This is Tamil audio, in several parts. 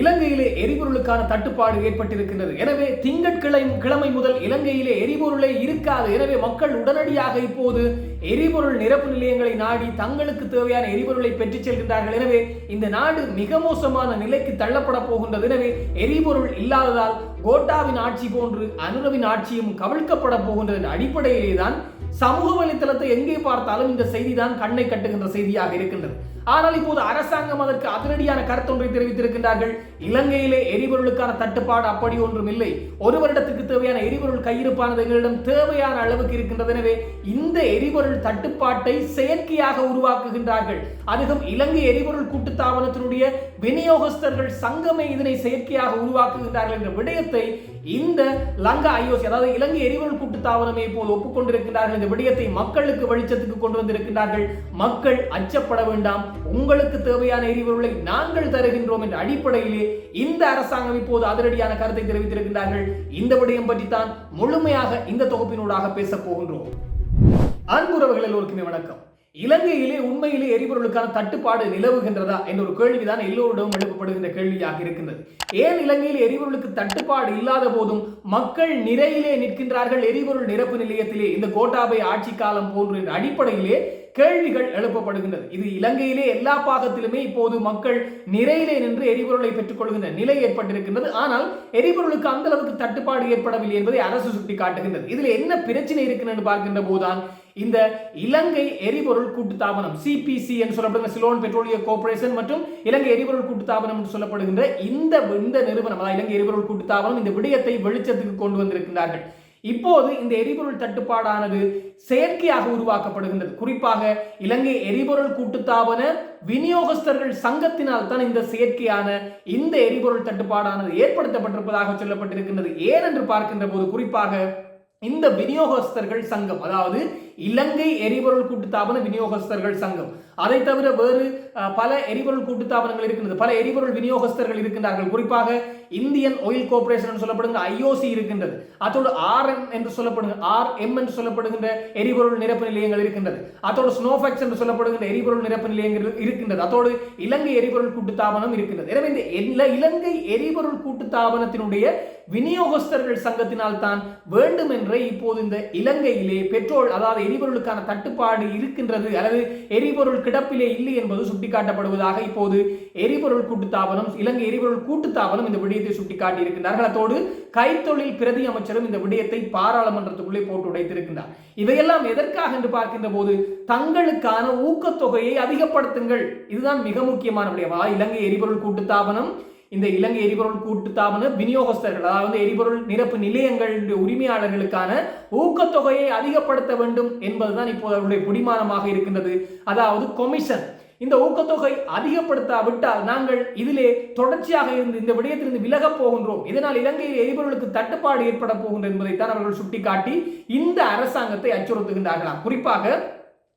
இலங்கையிலே எரிபொருளுக்கான தட்டுப்பாடு ஏற்பட்டிருக்கின்றது. எனவே திங்கட்கிழமை கிழமை முதல் இலங்கையிலே எரிபொருளே இருக்காது. எனவே மக்கள் உடனடியாக இப்போது எரிபொருள் நிரப்பு நிலையங்களை நாடி தங்களுக்கு தேவையான எரிபொருளை பெற்றுச் செல்கின்றார்கள். எனவே இந்த நாடு மிக மோசமான நிலைக்கு தள்ளப்பட போகின்றது. எனவே எரிபொருள் இல்லாததால் கோட்டாவின் ஆட்சி போன்று அனுரவின் ஆட்சியும் கவிழ்க்கப்பட போகின்றது. அடிப்படையிலே தான் சமூக வலைத்தளத்தை எங்கே பார்த்தாலும் இந்த செய்தி தான் கண்ணை கட்டுகின்ற செய்தியாக இருக்கின்றது. ஆனால் இப்போது அரசாங்கம் அதற்கு அதிரடியான கருத்தொன்றை தெரிவித்திருக்கின்றார்கள். இலங்கையிலே எரிபொருளுக்கான தட்டுப்பாடு அப்படி ஒன்றும் இல்லை. ஒரு வருடத்துக்கு தேவையான எரிபொருள் கையிருப்பானது எங்களிடம் தேவையான அளவுக்கு இருக்கின்றது. எனவே இந்த எரிபொருள் தட்டுப்பாட்டை செயற்கையாக உருவாக்குகின்றார்கள். அதுவும் இலங்கை எரிபொருள் கூட்டுத்தாபனத்தினுடைய விநியோகஸ்தர்கள் சங்கமே இதனை செயற்கையாக உருவாக்குகின்றார்கள் என்ற விடயத்தை இந்த லங்கா ஐஓசி அதாவது இலங்கை எரிபொருள் கூட்டுத்தாபனமே இப்போது ஒப்புக்கொண்டிருக்கின்றார்கள் இந்த விடயத்தை மக்களுக்கு வெளிச்சத்துக்கு கொண்டு வந்திருக்கின்றார்கள். மக்கள் அச்சப்பட வேண்டாம். உங்களுக்கு தேவையான எரிபொருளை நாங்கள் தருகின்றோம் என்ற அடிப்படையிலே இந்த அரசாங்கம் இப்போது அதிரடியான கருத்தை தெரிவித்திருக்கின்றார்கள். இந்த விடயம் பற்றி தான் முழுமையாக இந்த தொகுப்பினூடாக பேசப் போகின்றோம். அன்புறவுகள் எல்லோருக்குமே வணக்கம். இலங்கையிலே உண்மையிலே எரிபொருளுக்கான தட்டுப்பாடு நிலவுகின்றதா என்ற ஒரு கேள்விதான் எல்லோரிடமும் எழுப்பப்படுகின்ற கேள்வியாக இருக்கின்றது. ஏன் இலங்கையில் எரிபொருளுக்கு தட்டுப்பாடு இல்லாத போதும் மக்கள் நிறையிலே நிற்கின்றார்கள் எரிபொருள் நிரப்பு நிலையத்திலே இந்த கோட்டாபை ஆட்சி காலம் போன்ற அடிப்படையிலே கேள்விகள் எழுப்பப்படுகின்றது. இது இலங்கையிலே எல்லா பாகத்திலுமே இப்போது மக்கள் நிறையிலே நின்று எரிபொருளை பெற்றுக்கொள்கின்ற நிலை ஏற்பட்டிருக்கின்றது. ஆனால் எரிபொருளுக்கு அந்த அளவுக்கு தட்டுப்பாடு ஏற்படவில்லை என்பதை அரசு சுட்டி காட்டுகின்றது இதுல என்ன பிரச்சனை இருக்குன்னு பார்க்கின்ற போதுதான் இந்த இலங்கை எரிபொருள் கூட்டு தாபனம் சிபிசி என்று சொல்லப்படுகிற சிலோன் பெட்ரோலிய கோர்பரேஷன் மற்றும் இலங்கை எரிபொருள் கூட்டு தாபனம் என்று சொல்லப்படுகின்ற இந்த இந்த நிறுவனம் அதாவது இலங்கை எரிபொருள் கூட்டு தாபனம் இந்த விடயத்தை வெளிச்சத்துக்கு கொண்டு வந்திருக்கின்றார்கள். இப்போது இந்த எரிபொருள் தட்டுப்பாடானது செயற்கையாக உருவாக்கப்படுகின்றது. குறிப்பாக இலங்கை எரிபொருள் கூட்டுத்தாபன விநியோகஸ்தர்கள் சங்கத்தினால் தான் இந்த செயற்கையான இந்த எரிபொருள் தட்டுப்பாடானது ஏற்படுத்தப்பட்டிருப்பதாக சொல்லப்பட்டிருக்கின்றது. ஏனென்று பார்க்கின்ற போது குறிப்பாக இந்த விநியோகஸ்தர்கள் சங்கம் அதாவது இலங்கை எரிபொருள் கூட்டுத்தாபன விநியோகஸ்தர்கள் சங்கம். அதை தவிர வேறு பல எரிபொருள் கூட்டுத்தாபனங்கள் இருக்கின்றது. பல எரிபொருள் விநியோகஸ்தர்கள் இருக்கின்றார்கள். குறிப்பாக இந்தியன் ஆயில் கார்பரேஷன் சொல்லப்படுகின்ற ஐஓசி இருக்கின்றது. அதோடு ஆர்எம் என்று சொல்லப்படுகிற ஆர் எம் என்று சொல்லப்படுகின்ற எரிபொருள் நிரப்பு நிலையங்கள் இருக்கின்றது. அதோடு ஸ்னோஃபெக்ஸ் என்று சொல்லப்படுகின்ற எரிபொருள் நிரப்பு நிலையங்கள் இருக்கின்றது. அதோடு இலங்கை எரிபொருள் கூட்டுத்தாபனம் இருக்கின்றது. எனவே இந்த இலங்கை எரிபொருள் கூட்டுத்தாபனத்தினுடைய விநியோகஸ்தர்கள் சங்கத்தினால் தான் வேண்டும் என்றே இப்போது இந்த இலங்கையிலே பெட்ரோல் அதாவது எரிபொருளுக்கான தட்டுப்பாடு இருக்கின்றது. அல்லது எரிபொருள் கிடப்பிலே இல்லை என்பது சுட்டிக்காட்டப்படுவதாக இப்போது எரிபொருள் கூட்டுத்தாபனம் இலங்கை எரிபொருள் கூட்டுத்தாபனம் இந்த விடயத்தை சுட்டிக்காட்டி இருக்கின்றார்கள் அதோடு கைத்தொழில் பிரதி அமைச்சரும் இந்த விடயத்தை பாராளுமன்றத்துக்குள்ளே போட்டு உடைத்திருக்கின்றார். இவையெல்லாம் எதற்காக என்று பார்க்கின்ற போது தங்களுக்கான ஊக்கத்தொகையை அதிகப்படுத்துங்கள். இதுதான் மிக முக்கியமான விடயம். இலங்கை எரிபொருள் கூட்டுத்தாபனம் இந்த இலங்கை எரிபொருள் கூட்டுத்தாபன விநியோகஸ்தர்கள் அதாவது எரிபொருள் நிரப்பு நிலையங்கள் உரிமையாளர்களுக்கான ஊக்கத்தொகையை அதிகப்படுத்த வேண்டும் என்பதுதான் இப்போது அவருடைய பிடிமானமாக இருக்கின்றது. அதாவது கொமிஷன் இந்த ஊக்கத்தொகை அதிகப்படுத்தாவிட்டால் நாங்கள் இதிலே தொடர்ச்சியாக இருந்து இந்த விடயத்திலிருந்து விலகப் போகின்றோம். இதனால் இலங்கையில் எரிபொருளுக்கு தட்டுப்பாடு ஏற்பட போகின்றது என்பதைத்தான் அவர்கள் சுட்டிக்காட்டி இந்த அரசாங்கத்தை அச்சுறுத்துகின்றார்களாம். குறிப்பாக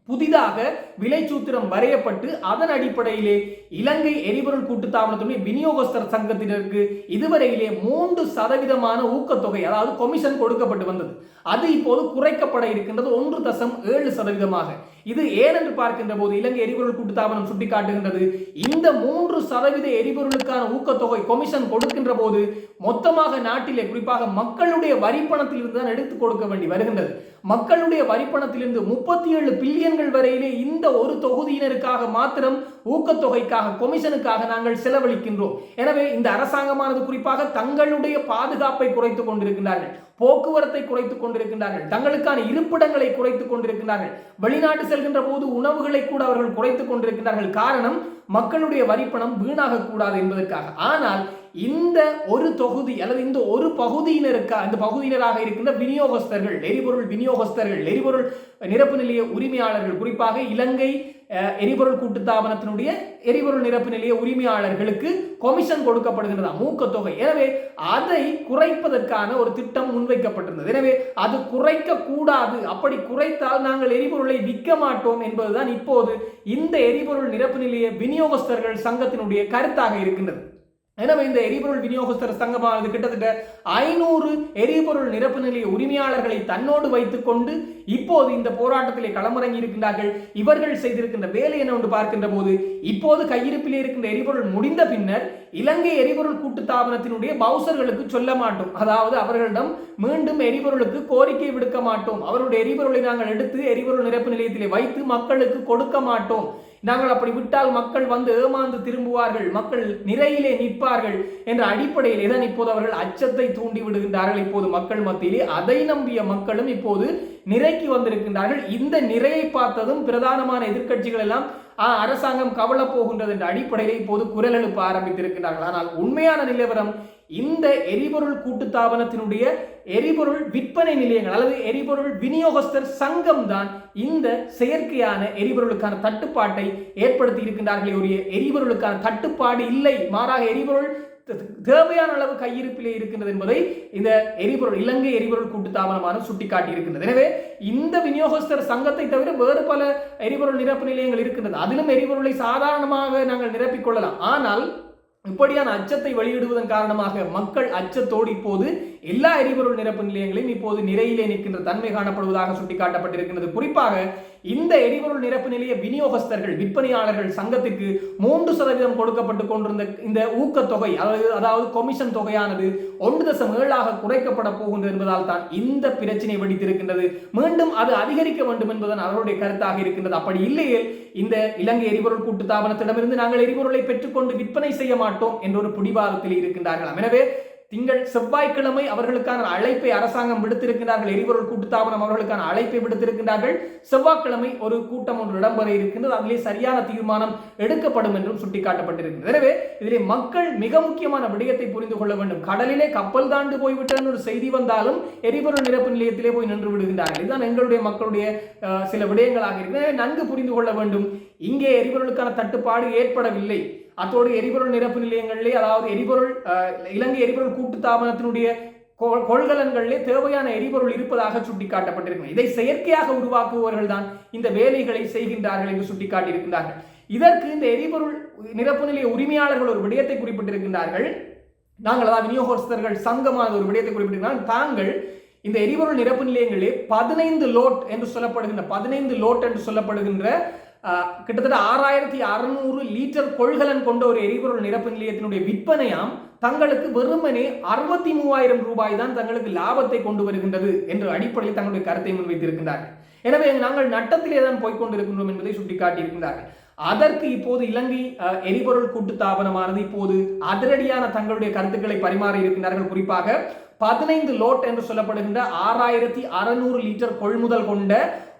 புதிதாக விலை சூத்திரம் வரையப்பட்டு அதன் அடிப்படையிலே இலங்கை எரிபொருள் கூட்டுத்தாபனத்துடைய விநியோகஸ்தர் சங்கத்தினருக்கு இதுவரையிலே மூன்று சதவீதமான ஊக்கத்தொகை அதாவது கொமிஷன் கொடுக்கப்பட்டு வந்தது. அது இப்போது குறைக்கப்பட இருக்கின்றது ஒன்று தசம் ஏழு சதவீதமாக. இது ஏனென்று பார்க்கின்ற போது இலங்கை எரிபொருள் கூட்டுத்தாபனம் சுட்டிக்காட்டுகின்றது. இந்த மூன்று சதவீத எரிபொருளுக்கான ஊக்கத்தொகை கொமிஷன் கொடுக்கின்ற போது மொத்தமாக நாட்டிலே குறிப்பாக மக்களுடைய வரிப்பணத்திலிருந்து தான் எடுத்து கொடுக்க வேண்டி வருகின்றது. மக்களுடைய வரிப்பணத்திலிருந்து முப்பத்தி ஏழு பில்லியன்கள் வரையிலே இந்த ஒரு தொகுதியினருக்காக மாத்திரம் ஊக்கத்தொகைக்காக கொமிஷனுக்காக நாங்கள் செலவழிக்கின்றோம். எனவே இந்த அரசாங்கமானது குறிப்பாக தங்களுடைய பாதுகாப்பை குறைத்துக் கொண்டிருக்கிறார்கள் போக்குவரத்தை குறைத்துக் கொண்டிருக்கின்றார்கள். தங்களுக்கான இருப்பிடங்களை குறைத்துக் கொண்டிருக்கிறார்கள் வெளிநாட்டு செல்கின்ற போது உணவுகளை கூட அவர்கள் குறைத்துக் கொண்டிருக்கிறார்கள் காரணம் மக்களுடைய வரிப்பணம் வீணாக கூடாது என்பதற்காக. ஆனால் இந்த ஒரு தொகுதி அல்லது இந்த ஒரு பகுதியினருக்கா இந்த பகுதியினராக இருக்கின்ற விநியோகஸ்தர்கள் எரிபொருள் விநியோகஸ்தர்கள் எரிபொருள் நிரப்பு நிலைய உரிமையாளர்கள் குறிப்பாக இலங்கை எரிபொருள் கூட்டுத்தாபனத்தினுடைய எரிபொருள் நிரப்பு நிலைய உரிமையாளர்களுக்கு கொமிஷன் கொடுக்கப்படுகின்றதா? தொகை எனவே அதை குறைப்பதற்கான ஒரு திட்டம் முன்வைக்கப்பட்டிருந்தது. எனவே அது குறைக்க கூடாது அப்படி குறைத்தால் நாங்கள் எரிபொருளை விற்க மாட்டோம் என்பதுதான் இப்போது இந்த எரிபொருள் நிரப்பு நிலைய விநியோகஸ்தர்கள் சங்கத்தினுடைய கருத்தாக இருக்கின்றது. எனவே இந்த எரிபொருள் விநியோகஸ்தர் சங்கமானது கிட்டத்தட்ட ஐநூறு எரிபொருள் நிரப்பு நிலைய உரிமையாளர்களை தன்னோடு வைத்துக் கொண்டு இப்போது இந்த போராட்டத்திலே களமிறங்கி இருக்கின்றார்கள். இவர்கள் செய்திருக்கின்ற வேலை என்னவென்று பார்க்கின்ற போது இப்போது கையிருப்பிலே இருக்கின்ற எரிபொருள் முடிந்த பின்னர் இலங்கை எரிபொருள் கூட்டுத்தாபனத்தினுடைய பவுசர்களுக்கு சொல்ல மாட்டோம். அதாவது அவர்களிடம் மீண்டும் எரிபொருளுக்கு கோரிக்கை விடுக்க மாட்டோம். அவருடைய எரிபொருளை நாங்கள் எடுத்து எரிபொருள் நிரப்பு நிலையத்திலே வைத்து மக்களுக்கு கொடுக்க மாட்டோம். நாங்கள் அப்படி விட்டால் மக்கள் வந்து ஏமாந்து திரும்புவார்கள் மக்கள் நிறையிலே நிற்பார்கள் என்ற அடிப்படையில் தான் இப்போது அவர்கள் அச்சத்தை தூண்டி விடுகின்றார்கள். இப்போது மக்கள் மத்தியிலே அதை நம்பிய மக்களும் இப்போது நிறைக்கு வந்திருக்கின்றார்கள். இந்த நிறையை பார்த்ததும் பிரதானமான எதிர்க்கட்சிகள் எல்லாம் அரசாங்கம் கவலை போகின்றது என்ற அடிப்படையில் இப்போது குரல் எழுப்ப ஆரம்பித்திருக்கிறார்கள் ஆனால் உண்மையான நிலவரம் இந்த எரிபொருள் கூட்டுத்தாபனத்தினுடைய எரிபொருள் விற்பனை நிலையங்கள் அல்லது எரிபொருள் விநியோகஸ்தர் சங்கம் தான் இந்த செயற்கையான எரிபொருளுக்கான தட்டுப்பாட்டை ஏற்படுத்தி இருக்கின்றார்களே ஒரு எரிபொருளுக்கான தட்டுப்பாடு இல்லை. மாறாக எரிபொருள் தேவையான அளவு கையிருப்பிலே இருக்கின்றது என்பதை இந்த எரிபொருள் இலங்கை எரிபொருள் கூட்டு கூட்டுத்தாபனமான சுட்டிக்காட்டி இருக்கின்றது எனவே இந்த விநியோகஸ்தர் சங்கத்தை தவிர வேறு பல எரிபொருள் நிரப்பு நிலையங்கள் இருக்கின்றது. அதிலும் எரிபொருளை சாதாரணமாக நாங்கள் நிரப்பிக் கொள்ளலாம். ஆனால் இப்படியான அச்சத்தை வெளியிடுவதன் காரணமாக மக்கள் அச்சத்தோடு இப்போது எல்லா எரிபொருள் நிரப்பு நிலையங்களையும் இப்போது நிறையிலே நிற்கின்ற தன்மை காணப்படுவதாக சுட்டிக்காட்டப்பட்டிருக்கின்றது. குறிப்பாக இந்த எரிபொருள் நிரப்பு நிலைய விநியோகஸ்தர்கள் விற்பனையாளர்கள் சங்கத்திற்கு மூன்று சதவீதம் கொடுக்கப்பட்டு கொண்டிருந்த இந்த ஊக்கத்தொகை அதாவது அதாவது கொமிஷன் தொகையானது ஒன்று தசம் ஏழாக குறைக்கப்பட போகின்றது என்பதால் தான் இந்த பிரச்சனை வெடித்திருக்கின்றது. மீண்டும் அது அதிகரிக்க வேண்டும் என்பதன் அவருடைய கருத்தாக இருக்கின்றது. அப்படி இல்லையே இந்த இலங்கை எரிபொருள் கூட்டுத்தாபனத்திடமிருந்து நாங்கள் எரிபொருளை பெற்றுக்கொண்டு விற்பனை செய்ய மாட்டோம் என்ற ஒரு பிடிவாதத்தில் இருக்கின்றார்களாம். எனவே திங்கள் செவ்வாய்க்கிழமை அவர்களுக்கான அழைப்பை அரசாங்கம் விடுத்திருக்கிறார்கள் எரிபொருள் கூட்டுத்தாபனம் அவர்களுக்கான அழைப்பை விடுத்திருக்கிறார்கள் செவ்வாய்க்கிழமை ஒரு கூட்டம் ஒன்று இடம்பெற இருக்கின்றது. அதிலே சரியான தீர்மானம் எடுக்கப்படும் என்றும் சுட்டிக்காட்டப்பட்டிருக்கிறது. எனவே இதிலே மக்கள் மிக முக்கியமான விடயத்தை புரிந்து கொள்ள வேண்டும். கடலிலே கப்பல் தாண்டு போய்விட்டன்னு ஒரு செய்தி வந்தாலும் எரிபொருள் நிரப்பு நிலையத்திலே போய் நின்று விடுகின்றார்கள். இதுதான் எங்களுடைய மக்களுடைய சில விடயங்களாக இருக்கிறது நன்கு புரிந்து கொள்ள வேண்டும். இங்கே எரிபொருளுக்கான தட்டுப்பாடு ஏற்படவில்லை. அத்தோடு எரிபொருள் நிரப்பு நிலையங்களிலே அதாவது எரிபொருள் இலங்கை எரிபொருள் கூட்டுத்தாபனத்தினுடைய கொ- கொள்கலன்களிலே தேவையான எரிபொருள் இருப்பதாக சுட்டிக்காட்டப்பட்டிருக்கிறது. இதை செயற்கையாக உருவாக்குபவர்கள் தான் இந்த வேலைகளை செய்கின்றார்கள் என்று சுட்டிக்காட்டியிருக்கிறார்கள் இதற்கு இந்த எரிபொருள் நிரப்பு நிலைய உரிமையாளர்கள் ஒரு விடயத்தை குறிப்பிட்டிருக்கின்றார்கள். நாங்கள் அதாவது விநியோகஸ்தர்கள் சங்கமான ஒரு விடயத்தை குறிப்பிட்டிருக்கிறார்கள் தாங்கள் இந்த எரிபொருள் நிரப்பு நிலையங்களிலே பதினைந்து லோட் என்று சொல்லப்படுகின்ற பதினைந்து லோட் என்று சொல்லப்படுகின்ற கிட்டத்தட்ட ஆறாயிரத்தி அறுநூறு லிட்டர் கொள்கலன் கொண்ட ஒரு எரிபொருள் நிரப்பு நிலையத்தினுடைய விற்பனையாம் தங்களுக்கு வெறுமனே அறுபத்தி மூவாயிரம் ரூபாய் தான் தங்களுக்கு லாபத்தை கொண்டு வருகின்றது என்ற அடிப்படையில் தங்களுடைய கருத்தை முன்வைத்திருக்கின்றார்கள். எனவே நாங்கள் நட்டத்திலே தான் போய்கொண்டிருக்கின்றோம் என்பதை சுட்டிக்காட்டியிருக்கிறார்கள் அதற்கு இப்போது இலங்கை அஹ், எரிபொருள் கூட்டுத்தாபனமானது இப்போது அதிரடியான தங்களுடைய கருத்துக்களை பரிமாறி இருக்கின்றார்கள். குறிப்பாக பதினைந்து லோட் என்று சொல்லப்படுகின்ற ஆறாயிரத்தி அறுநூறு லிட்டர் கொள்முதல் கொண்ட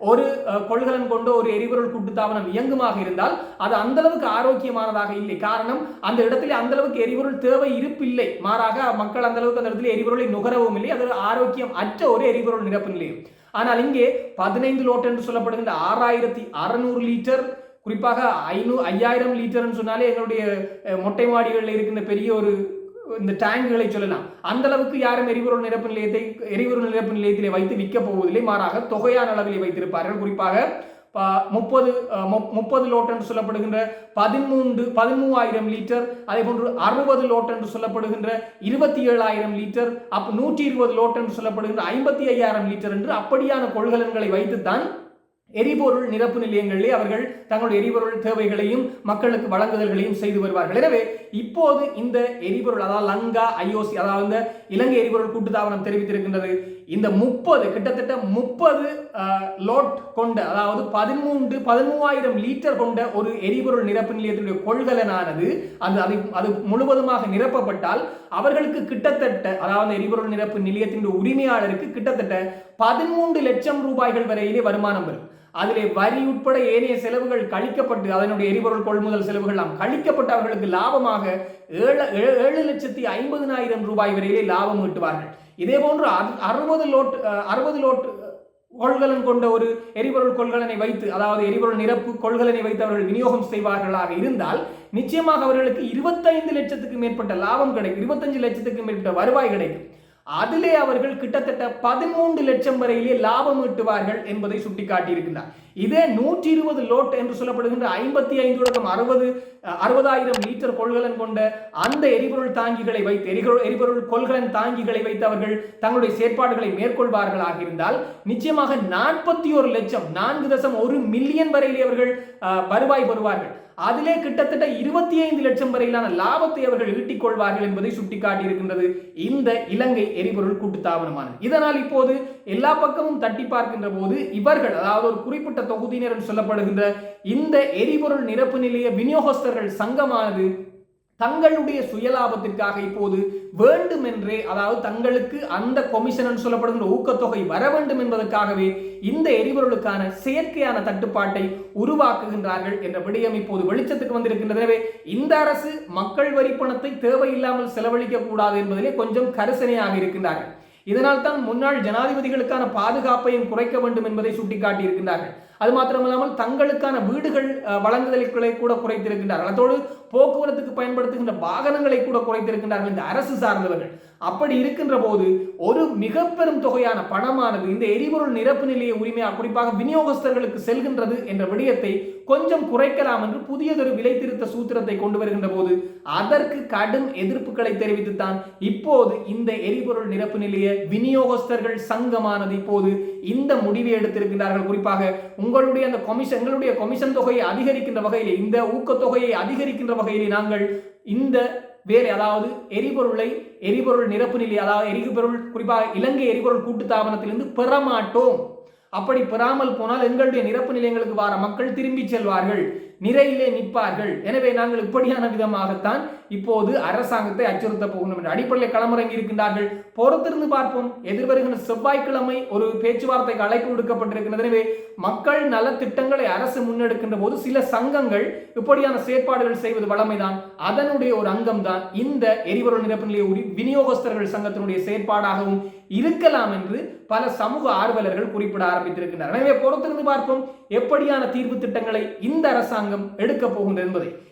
ஒரு கொள்கலன் கொண்டு ஒரு எரிபொருள் கூட்டுத்தாபனம் இயங்குமாக இருந்தால் அது அந்த அளவுக்கு ஆரோக்கியமானதாக இல்லை. காரணம் அந்த இடத்திலே அந்த அளவுக்கு எரிபொருள் தேவை இருப்பில்லை. மாறாக மக்கள் அந்த அளவுக்கு அந்த இடத்துல எரிபொருளை நுகரவும் இல்லை. அது ஆரோக்கியம் அற்ற ஒரு எரிபொருள் நிரப்பு நிலையம். ஆனால் இங்கே பதினைந்து லோட் என்று சொல்லப்படுகின்ற ஆறாயிரத்தி அறநூறு லிட்டர் குறிப்பாக ஐநூ ஐயாயிரம் லிட்டர்னு சொன்னாலே எங்களுடைய மொட்டை மாடிகளில் இருக்கின்ற பெரிய ஒரு இந்த டேங்குகளை சொல்லலாம். அந்த அளவுக்கு யாரும் எரிபொருள் நிரப்பு நிலையத்தை எரிபொருள் நிரப்பு நிலையத்திலே வைத்து விற்க போவதில்லை. மாறாக தொகையான அளவிலே வைத்திருப்பார்கள். குறிப்பாக முப்பது முப்- முப்பது லோட் என்று சொல்லப்படுகின்ற பதிமூன்று பதிமூவாயிரம் லிட்டர் அதே போன்று அறுபது லோட் என்று சொல்லப்படுகின்ற இருபத்தி ஏழாயிரம் லிட்டர் அப் நூற்றி இருபது லோட் என்று சொல்லப்படுகின்ற ஐம்பத்தி ஐயாயிரம் லிட்டர் என்று அப்படியான கொள்கலன்களை வைத்துத்தான் எரிபொருள் நிரப்பு நிலையங்களிலே அவர்கள் தங்களுடைய எரிபொருள் தேவைகளையும் மக்களுக்கு வழங்குதல்களையும் செய்து வருவார்கள். எனவே இப்போது இந்த எரிபொருள் அதாவது லங்கா ஐஓசி அதாவது இந்த இலங்கை எரிபொருள் கூட்டுத்தாபனம் தெரிவித்திருக்கின்றது. இந்த முப்பது கிட்டத்தட்ட முப்பது லோட் கொண்ட அதாவது பதிமூன்று பதிமூவாயிரம் லிட்டர் கொண்ட ஒரு எரிபொருள் நிரப்பு நிலையத்தினுடைய கொள்கலனானது அது அது அது முழுவதுமாக நிரப்பப்பட்டால் அவர்களுக்கு கிட்டத்தட்ட அதாவது எரிபொருள் நிரப்பு நிலையத்தினுடைய உரிமையாளருக்கு கிட்டத்தட்ட பதிமூன்று லட்சம் ரூபாய்கள் வரையிலே வருமானம் வரும். அதிலே வரி உட்பட ஏனைய செலவுகள் கழிக்கப்பட்டு அதனுடைய எரிபொருள் கொள்முதல் செலவுகள் எல்லாம் கழிக்கப்பட்டு அவர்களுக்கு லாபமாக ஏழு ஏழு- ஏழு லட்சத்தி ஐம்பதினாயிரம் ரூபாய் வரையிலே லாபம் ஈட்டுவார்கள். இதே போன்று அறுபது லோட் அறுபது லோட் கொள்கலன் கொண்ட ஒரு எரிபொருள் கொள்கலனை வைத்து அதாவது எரிபொருள் நிரப்பு கொள்கலனை வைத்து அவர்கள் விநியோகம் செய்வார்களாக இருந்தால் நிச்சயமாக அவர்களுக்கு இருபத்தைந்து லட்சத்துக்கு மேற்பட்ட லாபம் கிடைக்கும் இருபத்தஞ்சு லட்சத்துக்கு மேற்பட்ட வருவாய் கிடைக்கும். அதிலே அவர்கள் கிட்டத்தட்ட பதிமூன்று லட்சம் வரையிலே லாபம் ஈட்டுவார்கள் என்பதை சுட்டிக்காட்டியிருக்கின்றார். இதே நூற்றி இருபது லோட் என்று சொல்லப்படுகின்ற ஐம்பத்தி ஐந்து தொடக்கம் அறுபது அறுபதாயிரம் லிட்டர் கொள்கலன் கொண்ட அந்த எரிபொருள் தாங்கிகளை வைத்து எரிபொருள் எரிபொருள் கொள்கலன் தாங்கிகளை வைத்து அவர்கள் தங்களுடைய செயற்பாடுகளை மேற்கொள்வார்களாக இருந்தால் நிச்சயமாக நாற்பத்தி ஒரு லட்சம் நான்கு தசம் ஒரு மில்லியன் வரையிலே அவர்கள் அஹ், வருவாய் பெறுவார்கள். அதிலே கிட்டத்தட்ட இருபத்தி ஐந்து லட்சம் வரையிலான லாபத்தை அவர்கள் ஈட்டிக் கொள்வார்கள் என்பதை சுட்டிக்காட்டியிருக்கின்றது இந்த இலங்கை எரிபொருள் கூட்டுத்தாபனமானது இதனால் இப்போது எல்லா பக்கமும் தட்டி பார்க்கின்ற போது இவர்கள் அதாவது ஒரு குறிப்பிட்ட தொகுதியினர் என்று சொல்லப்படுகின்ற இந்த எரிபொருள் நிரப்பு நிலைய விநியோகஸ்தர்கள் சங்கமானது தங்களுடைய சுயலாபத்திற்காக இப்போது வேண்டுமென்றே அதாவது தங்களுக்கு அந்த கொமிஷன் என்று சொல்லப்படுகின்ற ஊக்கத்தொகை வர வேண்டும் என்பதற்காகவே இந்த எரிபொருளுக்கான செயற்கையான தட்டுப்பாட்டை உருவாக்குகின்றார்கள் என்ற விடயம் இப்போது வெளிச்சத்துக்கு வந்திருக்கின்றது. இந்த அரசு மக்கள் வரி பணத்தை தேவையில்லாமல் செலவழிக்க கூடாது என்பதிலே கொஞ்சம் கரிசனையாக இருக்கின்றார்கள். இதனால் தான் முன்னாள் ஜனாதிபதிகளுக்கான பாதுகாப்பையும் குறைக்க வேண்டும் என்பதை சுட்டிக்காட்டியிருக்கின்றார்கள். அது மாத்திரமல்லாமல் தங்களுக்கான வீடுகள் வழங்குதல்களை கூட குறைத்திருக்கின்றார்கள். அதோடு போக்குவரத்துக்கு பயன்படுத்துகின்ற வாகனங்களை கூட குறைத்திருக்கின்றார்கள் இந்த அரசு சார்ந்தவர்கள். அப்படி இருக்கின்ற போது ஒரு மிக பெரும் தொகையான பணமானது இந்த எரிபொருள் நிரப்பு நிலைய உரிமையாக குறிப்பாக விநியோகஸ்தர்களுக்கு செல்கின்றது என்ற விடயத்தை கொஞ்சம் குறைக்கலாம் என்று புதியதொரு விலை திருத்த சூத்திரத்தை கொண்டு வருகின்ற போது அதற்கு கடும் எதிர்ப்புகளை தெரிவித்துத்தான் இப்போது இந்த எரிபொருள் நிரப்பு நிலைய விநியோகஸ்தர்கள் சங்கமானது இப்போது இந்த முடிவை எடுத்திருக்கின்றார்கள். குறிப்பாக உங்களுடைய அந்த கொமிஷன் எங்களுடைய கொமிஷன் தொகையை அதிகரிக்கின்ற வகையிலே இந்த ஊக்கத்தொகையை அதிகரிக்கின்ற வகையிலே நாங்கள் இந்த வேறு அதாவது எரிபொருளை எரிபொருள் நிரப்பு நிலை அதாவது எரிபொருள் குறிப்பாக இலங்கை எரிபொருள் கூட்டுத்தாபனத்திலிருந்து பெறமாட்டோம். அப்படி பெறாமல் போனால் எங்களுடைய நிரப்பு நிலையங்களுக்கு வார மக்கள் திரும்பி செல்வார்கள். நிறையிலே நிற்பார்கள். எனவே நாங்கள் இப்படியான விதமாகத்தான் இப்போது அரசாங்கத்தை அச்சுறுத்த போகணும் என்ற அடிப்படையில் களமிறங்கி இருக்கின்றார்கள். பொறுத்திருந்து பார்ப்போம். எதிர்வருகின்ற செவ்வாய்க்கிழமை ஒரு பேச்சுவார்த்தைக்கு அழைப்பு விடுக்கப்பட்டிருக்கிறது எனவே மக்கள் நல திட்டங்களை அரசு முன்னெடுக்கின்ற போது சில சங்கங்கள் இப்படியான செயற்பாடுகள் செய்வது வளமைதான் அதனுடைய ஒரு அங்கம்தான் இந்த எரிபொருள் நிரப்பு நிலைய உரி- விநியோகஸ்தர்கள் சங்கத்தினுடைய செயற்பாடாகவும் இருக்கலாம் என்று பல சமூக ஆர்வலர்கள் குறிப்பிட ஆரம்பித்திருக்கின்றனர். எனவே பொறுத்திருந்து பார்ப்போம் எப்படியான தீர்வு திட்டங்களை இந்த அரசாங்கம் எடுக்க போகின்றது என்பதை.